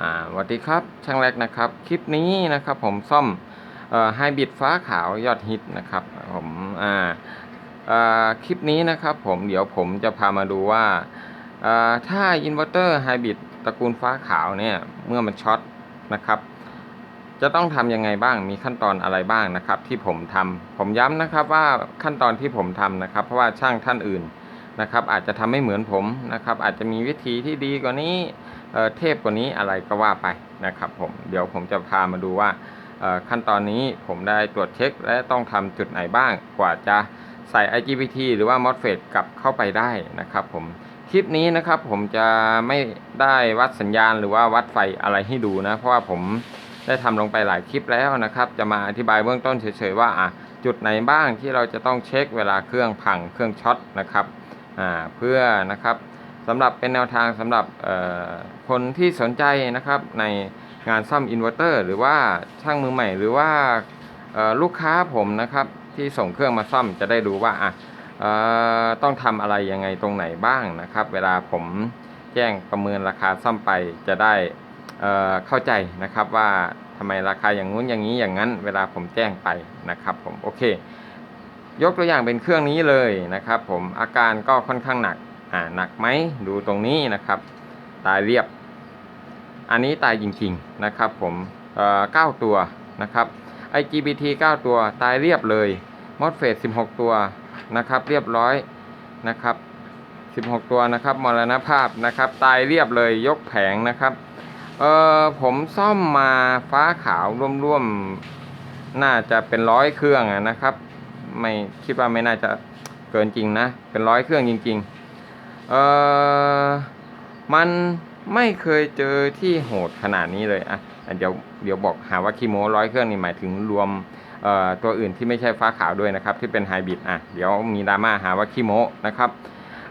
อ่าสวัสดีครับ ช่างแรกนะครับ คลิปนี้นะครับผมซ่อมไฮบริดฟ้าขาวยอดฮิตนะครับผมอ่าคลิปนี้นะครับผมเดี๋ยวผมจะพามาดูว่าอ่าถ้าอินเวอร์เตอร์ไฮบริดตระกูลฟ้าขาวเนี่ยเมื่อมันช็อตนะครับ จะต้องทำยังไงบ้างมีขั้นตอนอะไรบ้างนะครับ ที่ผมทำผมย้ำนะครับว่าขั้นตอนที่ผมทำนะครับ เพราะว่าช่างท่านอื่น นะครับ อาจจะทำไม่เหมือนผมนะครับ อาจจะมีวิธีที่ดีกว่านี้เอ่อเทพกว่านี้อะไรก็ว่าไปนะครับ ผมเดี๋ยวผมจะพามาดูว่าเอ่อขั้นตอนนี้ผมได้ตรวจเช็ค และต้องทำจุดไหนบ้างกว่าจะใส่ IGBT หรือว่า MOSFET กลับเข้าไปได้นะครับ ผมคลิปนี้นะครับผมจะไม่ได้วัดสัญญาณหรือว่าวัดไฟอะไรให้ดูนะ เพราะว่าผมได้ทำลงไปหลายคลิปแล้วนะครับ จะมาอธิบายเบื้องต้นเฉยๆว่าอะจุดไหนบ้างที่เราจะต้องเช็คเวลาเครื่องพังเครื่องช็อตนะครับ เพื่อนะครับสำหรับเป็นแนวทางสำหรับคนที่สนใจนะครับในงานซ่อมอินเวอร์เตอร์หรือว่าช่างมือใหม่ หรือว่าลูกค้าผมนะครับที่ส่งเครื่องมาซ่อมจะได้รู้ว่าอะต้องทำอะไรยังไงตรงไหนบ้างนะครับ เวลาผมแจ้งประเมินราคาซ่อมไปจะได้เอ่อเข้าใจนะครับว่าทำไมราคาอย่างงู้นอย่างนี้อย่างนั้น เวลาผมแจ้งไปนะครับผมโอเค ยกตัวอย่างเป็นเครื่องนี้เลยนะครับ ผมอาการก็ค่อนข้างหนักอ่าหนักไหมดูตรงนี้นะครับ ตายเรียบ อันนี้ตายจริงๆนะครับ ผมเอ่อ9ตัวนะครับ IGBT 9 ตัวตายเรียบเลย MOSFET 16 ตัวนะครับ เรียบร้อยนะครับ 16 ตัวนะครับมรณภาพนะครับ ตายเรียบเลยยกแผงนะครับเออผมซ่อมมาฟ้าขาวร่วมๆ น่าจะเป็นร้อยเครื่องนะครับ ไม่คิดว่าไม่น่าจะเกินจริงนะ เป็นร้อยเครื่องจริง ๆ เออมันไม่เคยเจอที่โหดขนาดนี้เลยอะเดี๋ยวเดี๋ยวบอกหาว่าคีโมร้อยเครื่องนี่หมายถึงรวมเอ่อตัวอื่นที่ไม่ใช่ฟ้าขาวด้วยนะครับ ที่เป็นไฮบริดอะเดี๋ยวมีดราม่าหาว่าคีโมนะครับ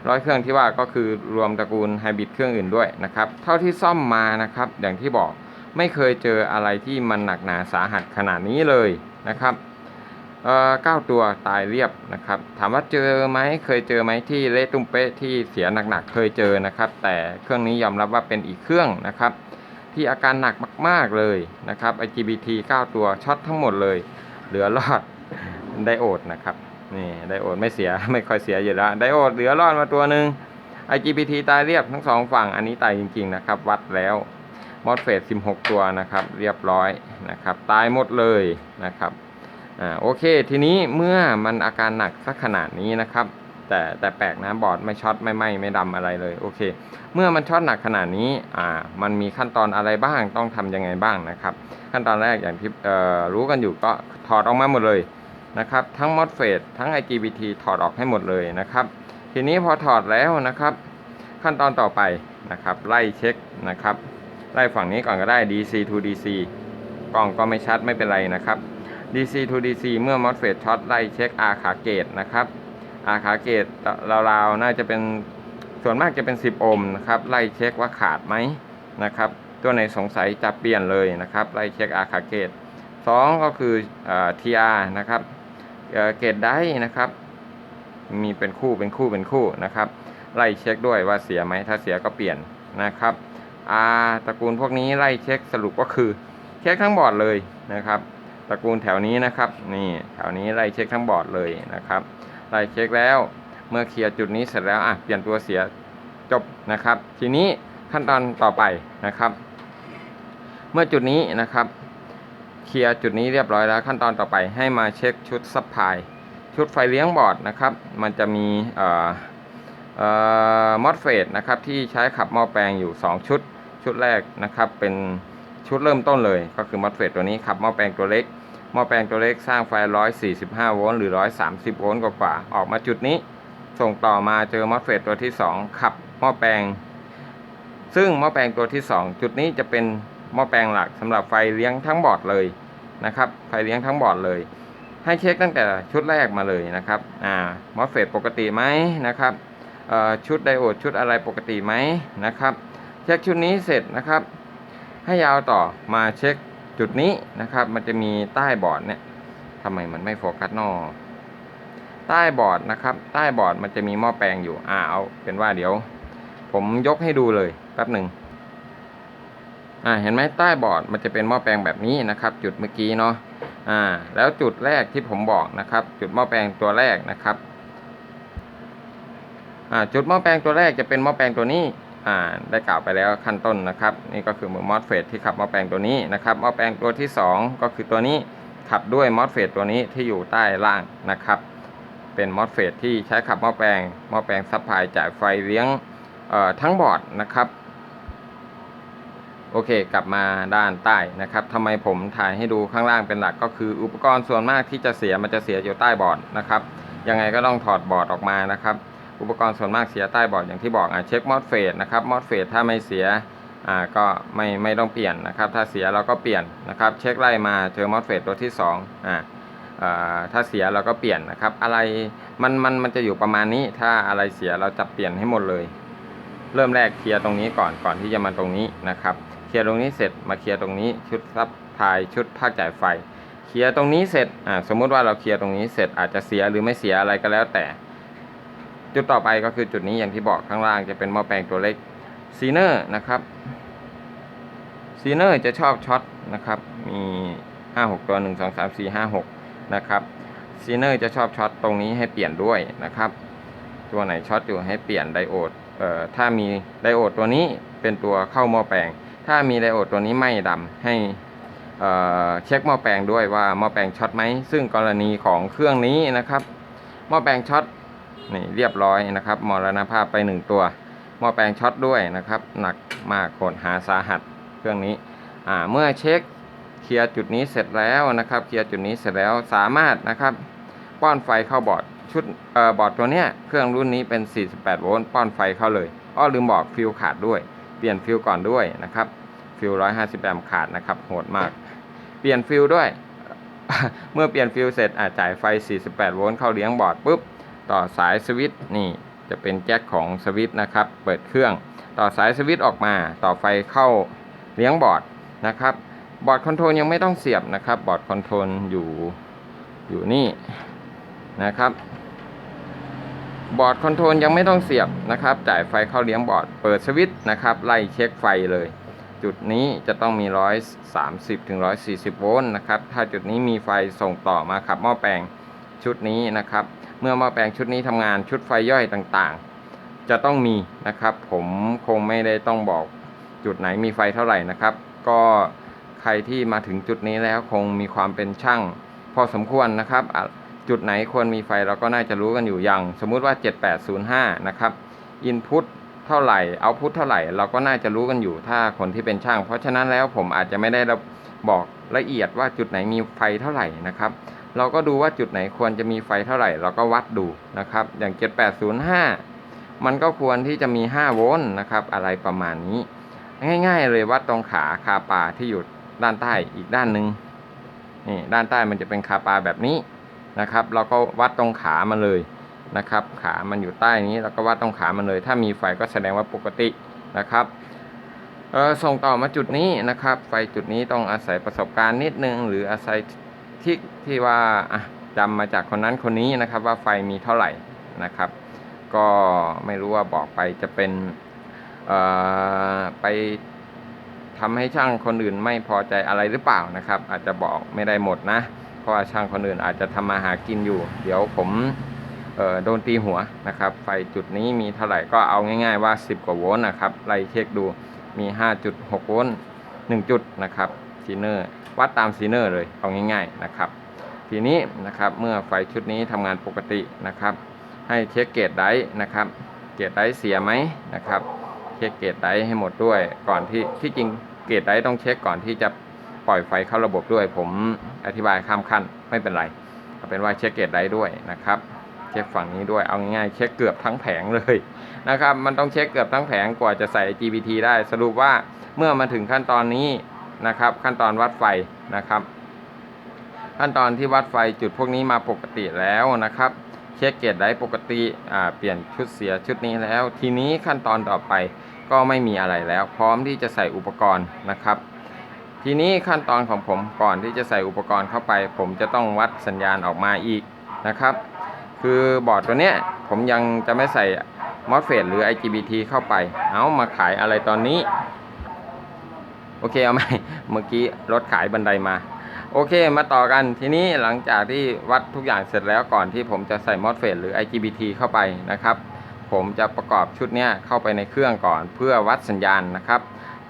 ร้อยเครื่องที่ว่าก็คือรวมตระกูลไฮบริดเครื่องอื่นด้วยนะครับเท่าที่ซ่อมมานะครับอย่างที่บอกไม่เคยเจออะไรที่มันหนักหนาสาหัสขนาดนี้เลยนะครับ เอ่อเก้าตัวตายเรียบนะครับ ถามว่าเจอไหมเคยเจอไหมที่เละตุ้มเป๊ะที่เสียหนักๆเคยเจอนะครับ แต่เครื่องนี้ยอมรับว่าเป็นอีกเครื่องนะครับ ที่อาการหนักมาก ๆเลยนะครับ IGBT 9 ตัวช็อตทั้งหมดเลย เหลือรอดไดโอดนะครับนี่ไดโอดไม่เสียไม่ค่อยเสียอยู่แล้วไดโอดเหลือรอดมาตัวหนึ่ง IGBT ตายเรียบทั้งสองฝั่งอันนี้ตายจริงๆนะครับ วัดแล้ว MOSFET 16 ตัวนะครับ เรียบร้อยนะครับ ตายหมดเลยนะครับ อ่าโอเค ทีนี้เมื่อมันอาการหนักสักขนาดนี้นะครับ แต่แต่แปลกนะบอร์ดไม่ช็อตไม่ไหม้ไม่ดำอะไรเลยโอเค เมื่อมันช็อตหนักขนาดนี้อ่ามันมีขั้นตอนอะไรบ้างต้องทำยังไงบ้างนะครับ ขั้นตอนแรกอย่างที่เอ่อรู้กันอยู่ก็ถอดออกมาหมดเลยนะครับ ทั้ง MOSFET ทั้ง IGBT ถอดออกให้หมดเลยนะครับ ทีนี้พอถอดแล้วนะครับ ขั้นตอนต่อไปนะครับไล่เช็คนะครับไล่ฝั่งนี้ก่อนก็ได้ DC to DC กล้องก็ไม่ชัดไม่เป็นไรนะครับ DC to DC เมื่อ MOSFET ช็อตไล่เช็ค R ขาเกตนะครับ R ขาเกตราวๆน่าจะเป็นส่วนมากจะเป็น 10 โอห์มนะครับไล่เช็คว่าขาดไหมนะครับ ตัวไหนสงสัยจะเปลี่ยนเลยนะครับไล่เช็ค R ขาเกต2ก็คือเอ่อ TR นะครับเอ่อเกตได้นะครับ มีเป็นคู่เป็นคู่เป็นคู่นะครับไล่เช็คด้วยว่าเสียไหมถ้าเสียก็เปลี่ยนนะครับ R ตระกูลพวกนี้ไล่เช็คสรุปก็คือเช็คทั้งบอร์ดเลยนะครับ ตระกูลแถวนี้นะครับ นี่แถวนี้ไล่เช็คทั้งบอร์ดเลยนะครับไล่เช็คแล้วเมื่อเคลียร์จุดนี้เสร็จแล้วอะเปลี่ยนตัวเสียจบนะครับ ทีนี้ขั้นตอนต่อไปนะครับ เมื่อจุดนี้นะครับเคลียร์จุดนี้เรียบร้อยแล้ว ขั้นตอนต่อไปให้มาเช็คชุดซัพพลายชุดไฟเลี้ยงบอร์ดนะครับ มันจะมีเอ่อเอ่อมอสเฟตนะครับที่ใช้ขับหม้อแปลงอยู่ 2 ชุด ชุดแรกนะครับเป็น ชุดเริ่มต้นเลย ก็คือมอสเฟตตัวนี้ขับหม้อแปลงตัวเล็กหม้อแปลงตัวเล็กสร้างไฟ 145 โวลต์หรือ 130 โวลต์กว่าๆออกมาจุดนี้ ส่งต่อมาเจอมอสเฟตตัวที่ 2 ขับหม้อแปลง ซึ่งหม้อแปลงตัวที่ 2 จุดนี้จะเป็นหม้อแปลงหลักสำหรับไฟเลี้ยงทั้งบอร์ดเลยนะครับไฟเลี้ยงทั้งบอร์ดเลย ให้เช็คตั้งแต่ชุดแรกมาเลยนะครับอ่ามอสเฟตปกติไหมนะครับชุดไดโอดชุดอะไรปกติไหมนะครับเช็คชุดนี้เสร็จนะครับ ให้ยาวต่อมาเช็คจุดนี้นะครับ มันจะมีใต้บอร์ดเนี่ยทำไมมันไม่โฟกัสนอใต้บอร์ดนะครับ ใต้บอร์ดมันจะมีหม้อแปลงอยู่อ่าเอาเป็นว่าเดี๋ยว ผมยกให้ดูเลยแป๊บหนึ่งอ่าเห็นไหมใต้บอร์ดมันจะเป็นหม้อแปลงแบบนี้นะครับ จุดเมื่อกี้เนาะอ่า แล้วจุดแรกที่ผมบอกนะครับ จุดหม้อแปลงตัวแรกนะครับอ่าจุดหม้อแปลงตัวแรกจะเป็นหม้อแปลงตัวนี้ อ่าได้กล่าวไปแล้วขั้นต้นนะครับ นี่ก็คือมือมอสเฟตที่ขับหม้อแปลงตัวนี้นะครับหม้อแปลงตัวที่สองก็คือตัวนี้ขับด้วยมอสเฟตตัวนี้ที่อยู่ใต้ล่างนะครับ เป็นมอสเฟตที่ใช้ขับหม้อแปลงหม้อแปลงซัพพลายจ่ายไฟเลี้ยงทั้งบอร์ดนะครับโอเค กลับมาด้านใต้นะครับทำไมผมถ่ายให้ดูข้างล่างเป็นหลักก็คือ อุปกรณ์ส่วนมากที่จะเสียมันจะเสียอยู่ใต้บอร์ดนะครับ ยังไงก็ต้องถอดบอร์ดออกมานะครับ อุปกรณ์ส่วนมากเสียใต้บอร์ดอย่างที่บอกอะเช็คมอสเฟสนะครับมอสเฟสถ้าไม่เสียอ่าก็ไม่ไม่ต้องเปลี่ยนนะครับ ถ้าเสียเราก็เปลี่ยนนะครับ เช็คไล่มาเจอมอสเฟสตัวที่2อ่าอ่าถ้าเสียเราก็เปลี่ยนนะครับ อะไรมันมันมันจะอยู่ประมาณนี้ ถ้าอะไรเสียเราจะเปลี่ยนให้หมดเลย เริ่มแรกเคลียร์ตรงนี้ก่อนก่อนที่จะมาตรงนี้นะครับเคลียร์ตรงนี้เสร็จมาเคลียร์ตรงนี้ชุดซับพายชุดภาคจ่ายไฟ เคลียร์ตรงนี้เสร็จอ่าสมมุติว่าเราเคลียร์ตรงนี้เสร็จอาจจะเสียหรือไม่เสียอะไรก็แล้วแต่ จุดต่อไปก็คือจุดนี้อย่างที่บอกข้างล่างจะเป็นหม้อแปลงตัวเล็กซีเนอร์นะครับซีเนอร์จะชอบช็อตนะครับ มีห้าหกตัวหนึ่งสองสามสี่ห้าหกนะครับซีเนอร์จะชอบช็อตตรงนี้ให้เปลี่ยนด้วยนะครับ ตัวไหนช็อตอยู่ให้เปลี่ยนไดโอดเอ่อถ้ามีไดโอดตัวนี้เป็นตัวเข้าหม้อแปลง ถ้ามีไดโอดตัวนี้ไม่ดำให้เอ่อเช็คหม้อแปลงด้วยว่าหม้อแปลงช็อตไหมซึ่งกรณีของเครื่องนี้นะครับหม้อแปลงช็อต นี่เรียบร้อยนะครับมรณภาพไปหนึ่งตัวหม้อแปลงช็อตด้วยนะครับ หนักมากโหดหาสาหัสเครื่องนี้อ่าเมื่อเช็คเคลียร์จุดนี้เสร็จแล้วนะครับเคลียร์จุดนี้เสร็จแล้วสามารถนะครับ ป้อนไฟเข้าบอร์ดชุดเอ่อบอร์ดตัวเนี้ยเครื่องรุ่นนี้เป็น 48 โวลต์ป้อนไฟเข้าเลยอ้อลืมบอกฟิวขาดด้วย เปลี่ยนฟิวก่อนด้วยนะครับฟิว150แอมป์ขาดนะครับโหดมาก เปลี่ยนฟิวด้วย เมื่อเปลี่ยนฟิวเสร็จอาจ่ายไฟ 48 โวลต์เข้าเลี้ยงบอร์ดปุ๊บ ต่อสายสวิตช์นี่จะเป็นแจ็คของสวิตช์นะครับ เปิดเครื่อง ต่อสายสวิตช์ออกมา ต่อไฟเข้าเลี้ยงบอร์ดนะครับ บอร์ดคอนโทรลยังไม่ต้องเสียบนะครับ บอร์ดคอนโทรลอยู่อยู่นี่นะครับ บอร์ดคอนโทรลยังไม่ต้องเสียบนะครับ จ่ายไฟเข้าเลี้ยงบอร์ด เปิดสวิตช์นะครับไล่เช็คไฟเลย จุดนี้จะต้องมี 130ถึง140 โวลต์นะครับ ถ้าจุดนี้มีไฟส่งต่อมาขับหม้อแปลงชุดนี้นะครับ มื่อหม้อแปลงชุดนี้ทำงานชุดไฟย่อยต่างๆ จะต้องมีนะครับ ผมคงไม่ได้ต้องบอกจุดไหนมีไฟเท่าไหร่นะครับ ก็ใครที่มาถึงจุดนี้แล้วคงมีความเป็นช่าง พอสมควรนะครับ จุดไหนควรมีไฟเราก็น่าจะรู้กันอยู่อย่าง สมมุติว่า 7805 นะครับ input เท่าไหร่เอาพุทเท่าไหร่เราก็น่าจะรู้กันอยู่ถ้าคนที่เป็นช่าง เพราะฉะนั้นแล้วผมอาจจะไม่ได้บอกละเอียดว่าจุดไหนมีไฟเท่าไหร่นะครับ เราก็ดูว่าจุดไหนควรจะมีไฟเท่าไหร่ เราก็วัดดูนะครับ อย่าง 7805 มันก็ควรที่จะมี 5 โวลต์นะครับ อะไรประมาณนี้ ง่าย ๆ เลยวัดตรงขาคาปาที่อยู่ด้านใต้อีกด้านหนึ่งนี่ด้านใต้มันจะเป็นคาปาแบบนี้นะครับ เราก็วัดตรงขามันเลยนะครับ ขามันอยู่ใต้นี้เราก็วัดตรงขามันเลย ถ้ามีไฟก็แสดงว่าปกตินะครับส่งต่อมาจุดนี้นะครับ ไฟจุดนี้ต้องอาศัยประสบการณ์นิดนึง หรืออาศัย ที่ที่ว่าจำมาจากคนนั้นคนนี้นะครับ ว่าไฟมีเท่าไหร่นะครับ ก็ไม่รู้ว่าบอกไปจะเป็นไปทำให้ช่างคนอื่นไม่พอใจอะไรหรือเปล่านะครับ อาจจะบอกไม่ได้หมดนะ เพราะว่าช่างคนอื่นอาจจะทำมาหากินอยู่ เดี๋ยวผมโดนตีหัวนะครับ ไฟจุดนี้มีเท่าไหร่ก็เอาง่ายๆว่า 10 กว่าโวลต์นะครับไล่เช็คดูมี 5.6 โวลต์1จุดนะครับ ซีเนอร์วัดตามซีเนอร์เลยเอาง่ายๆนะครับ ทีนี้นะครับเมื่อไฟชุดนี้ทำงานปกตินะครับ ให้เช็คเกตไดร์นะครับเกตไดร์เสียไหมนะครับ เช็คเกตไดร์ให้หมดด้วย ก่อนที่ที่จริงเกตไดร์ต้องเช็คก่อนที่จะปล่อยไฟเข้าระบบด้วย ผมอธิบายข้ามขั้นไม่เป็นไรเอาเป็นว่าเช็คเกตไดร์ด้วยนะครับเช็คฝั่งนี้ด้วยเอาง่ายๆเช็คเกือบทั้งแผงเลยนะครับ มันต้องเช็คเกือบทั้งแผงกว่าจะใส่ GPT ได้ สรุปว่าเมื่อมาถึงขั้นตอนนี้ นะครับ ขั้นตอนวัดไฟนะครับ ขั้นตอนที่วัดไฟจุดพวกนี้มาปกติแล้วนะครับ เช็คเกตได้ปกติอ่าเปลี่ยนชุดเสียชุดนี้แล้ว ทีนี้ขั้นตอนต่อไปก็ไม่มีอะไรแล้ว พร้อมที่จะใส่อุปกรณ์นะครับ ทีนี้ขั้นตอนของผมก่อนที่จะใส่อุปกรณ์เข้าไป ผมจะต้องวัดสัญญาณออกมาอีกนะครับ คือบอร์ดตัวเนี้ยผมยังจะไม่ใส่มอสเฟตหรือ IGBT เข้าไป เอามาขายอะไรตอนนี้ โอเคเอาไหมเมื่อกี้รถขายบันไดมา โอเคมาต่อกันทีนี้หลังจากที่วัดทุกอย่างเสร็จแล้วก่อนที่ผมจะใส่มอสเฟตหรือ IGBT เข้าไปนะครับ ผมจะประกอบชุดนี้เข้าไปในเครื่องก่อนเพื่อวัดสัญญาณนะครับ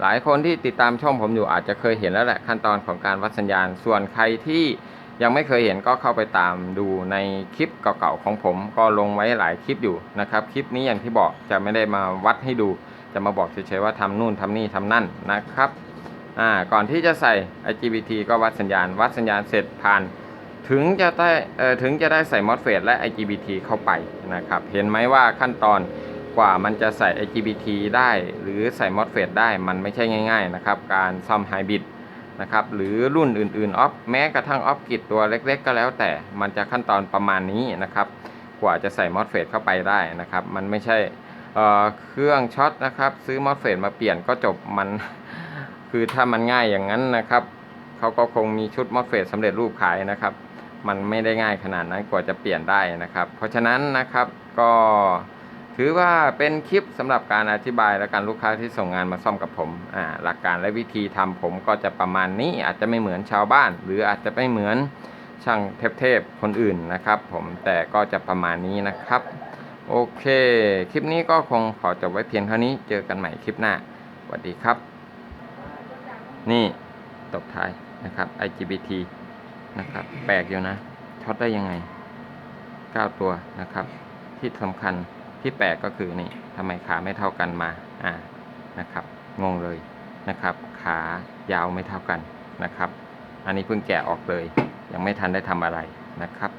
หลายคนที่ติดตามช่องผมอยู่อาจจะเคยเห็นแล้วแหละขั้นตอนของการวัดสัญญาณ ส่วนใครที่ยังไม่เคยเห็นก็เข้าไปตามดูในคลิปเก่าๆของผมก็ลงไว้หลายคลิปอยู่นะครับ คลิปนี้อย่างที่บอกจะไม่ได้มาวัดให้ดู จะมาบอกเฉยๆว่าทำนู่นทำนี่ทำนั่นนะครับ อ่าก่อนที่จะใส่ IGBT ก็วัดสัญญาณ วัดสัญญาณเสร็จผ่าน ถึงจะได้เอ่อถึงจะได้ใส่ MOSFET และ IGBT เข้าไปนะครับ เห็นไหมว่าขั้นตอนกว่ามันจะใส่ IGBT ได้หรือใส่ MOSFET ได้มันไม่ใช่ง่าย ๆนะครับ การซ่อมไฮบริดนะครับหรือรุ่นอื่นๆออฟแม้กระทั่งออฟกิดตัวเล็กๆ ก็แล้วแต่มันจะขั้นตอนประมาณนี้นะครับ กว่าจะใส่ MOSFET เข้าไปได้นะครับ มันไม่ใช่เอ่อเครื่องช็อตนะครับ ซื้อ MOSFET มาเปลี่ยนก็จบมัน คือถ้ามันง่ายอย่างนั้นนะครับเขาก็คงมีชุดมอสเฟตสำเร็จรูปขายนะครับ มันไม่ได้ง่ายขนาดนั้นกว่าจะเปลี่ยนได้นะครับ เพราะฉะนั้นนะครับก็ถือว่าเป็นคลิปสำหรับการอธิบายและการลูกค้าที่ส่งงานมาซ่อมกับผมอ่าหลักการและวิธีทำผมก็จะประมาณนี้อาจจะไม่เหมือนชาวบ้าน หรืออาจจะไม่เหมือนช่างเทพๆคนอื่นนะครับ ผมแต่ก็จะประมาณนี้นะครับ โอเค คลิปนี้ก็คงขอจบไว้เพียงเท่านี้เจอกันใหม่คลิปหน้าสวัสดีครับ นี่ตบท้ายนะครับ IGBT นะครับ แปลกอยู่นะ ช็อตได้ยังไง 9 ตัวนะครับ ที่สำคัญที่แปลกก็คือนี่ทำไมขาไม่เท่ากันมาอ่านะครับ งงเลยนะครับ ขายาวไม่เท่ากันนะครับ อันนี้เพิ่งแกะออกเลย ยังไม่ทันได้ทำอะไรนะครับ